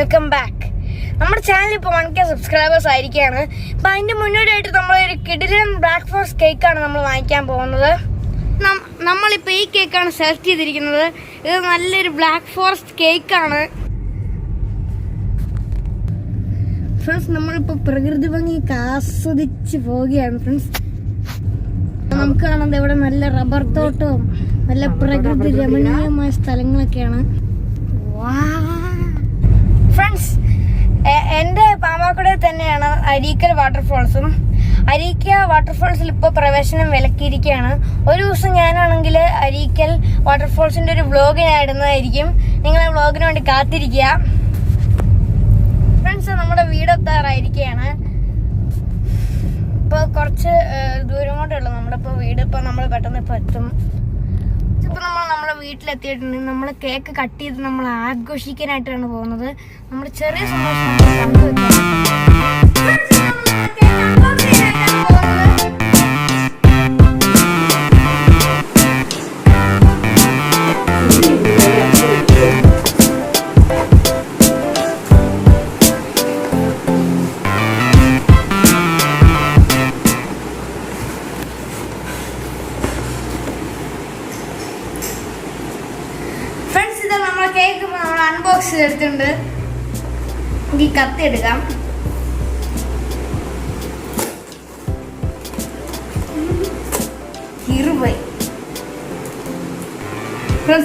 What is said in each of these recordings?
Welcome back. നമ്മുടെ channel ഇപ്പോൾ one K subscribers ആയിരിക്കുകയാണ്. അപ്പം അതിന്റെ മുന്നോടിയായിട്ട് നമ്മളൊരു കിടിലൻ ബ്ലാക്ക് കേക്കാണ് നമ്മൾ വാങ്ങിക്കാൻ പോകുന്നത്. നമ്മളിപ്പോൾ ഈ കേക്കാണ് സെലക്ട് ചെയ്തിരിക്കുന്നത്. ഇത് നല്ലൊരു ബ്ലാക്ക് ഫോറസ്റ്റ് കേക്കാണ് ഫ്രണ്ട്സ് നമ്മളിപ്പോൾ പ്രകൃതി ഭംഗിയൊക്കെ ആസ്വദിച്ച് പോവുകയാണ് ഫ്രണ്ട്സ് നമുക്ക് കാണുന്നത് ഇവിടെ നല്ല റബ്ബർ തോട്ടവും നല്ല പ്രകൃതി രമണീയമായ സ്ഥലങ്ങളൊക്കെയാണ്. ഫ്രണ്ട്സ് എന്റെ തന്നെയാണ് അരീക്കൽ വാട്ടർഫോൾസും. അരീക്ക വാട്ടർഫോൾസിൽ ഇപ്പോൾ പ്രവേശനം വിലക്കിയിരിക്കുകയാണ്. ഒരു ദിവസം ഞാനാണെങ്കിൽ അരീക്കൽ വാട്ടർഫോൾസിന്റെ ഒരു വ്ലോഗ് ഞാൻ ഇടുന്നതായിരിക്കും നിങ്ങൾ ആ വ്ലോഗിന് വേണ്ടി കാത്തിരിക്കുക. ഫ്രണ്ട്സ് നമ്മുടെ വീടെത്താറായിരിക്കുകയാണ് ഇപ്പോൾ കുറച്ച് ദൂരം കൊണ്ടേ ഉള്ളൂ. നമ്മളിപ്പോൾ വീട് ഇപ്പോൾ നമ്മൾ പെട്ടെന്ന് ഇപ്പോൾ എത്തും. ഇപ്പോൾ നമ്മൾ നമ്മുടെ വീട്ടിലെത്തിയിട്ടുണ്ട്. നമ്മൾ കേക്ക് കട്ട് ചെയ്ത് നമ്മൾ ആഘോഷിക്കാനായിട്ടാണ് പോകുന്നത്. നമ്മൾ ചെറിയ സന്തോഷം കേക്ക് നമ്മൾ അൺബോക്സ് ചെയ്തിട്ടുണ്ട് ഈ കത്തി എടുക്കാം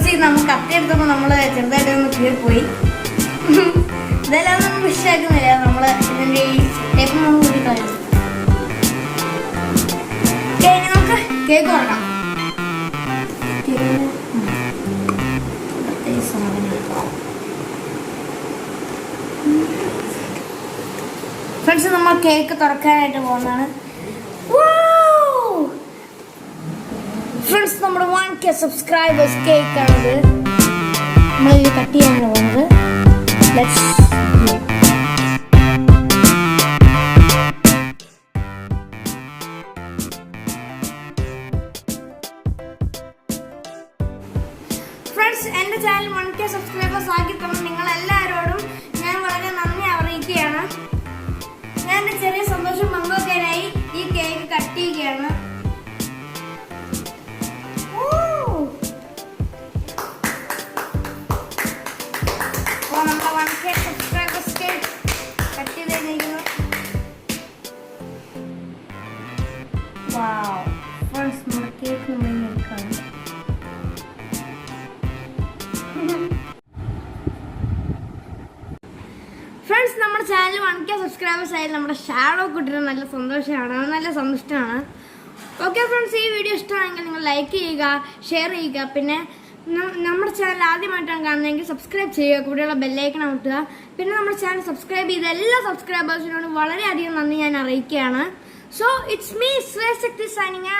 ഇത് നമുക്ക് കത്തി എടുത്തപ്പോൾ നമ്മൾ ചെറുതായിട്ട് ഒന്ന് കീറിപ്പോയി. ഇതെല്ലാം നമ്മൾ വിഷയാക്കുന്നില്ല നമ്മൾ ഇതിന്റെ ഈ ടേപ്പ് നമ്മൾ കൂട്ടി കളയും. ഓക്കേ, ഇനി നമുക്ക് കേക്ക് പ്രത്യേക സാധനം ഫ്രണ്ട്സ് നമ്മൾ കേക്ക് തുറക്കാനായിട്ട് പോകുന്നതാണ്. ഫ്രണ്ട്സ് നമ്മുടെ one K subscribers cake friends എന്റെ ചാനൽ വൺ കെ സബ്സ്ക്രൈബേഴ്സ് ആക്കി തന്നെ നിങ്ങൾ എല്ലാവരോടും ഞാൻ വളരെ നമ്മുടെ ചാനൽ വൺ കെ സബ്സ്ക്രൈബേഴ്സ് ആയാലും നമ്മുടെ ഷാഡോ കുട്ടിന് നല്ല സന്തോഷമാണ്. നല്ല സന്തുഷ്ടമാണ്. ഓക്കെ ഫ്രണ്ട്സ് ഈ വീഡിയോ ഇഷ്ടമാണെങ്കിൽ നിങ്ങൾ ലൈക്ക് ചെയ്യുക ഷെയർ ചെയ്യുക. പിന്നെ നമ്മുടെ ചാനൽ ആദ്യമായിട്ടാണ് കാണുന്നതെങ്കിൽ സബ്സ്ക്രൈബ് ചെയ്യുക കൂടെയുള്ള ബെല്ലൈക്കൺ അമർത്തുക. പിന്നെ നമ്മുടെ ചാനൽ സബ്സ്ക്രൈബ് ചെയ്ത എല്ലാ സബ്സ്ക്രൈബേഴ്സിനോടും വളരെയധികം നന്ദി ഞാൻ അറിയിക്കുകയാണ്. So it's me Sreshakthi signing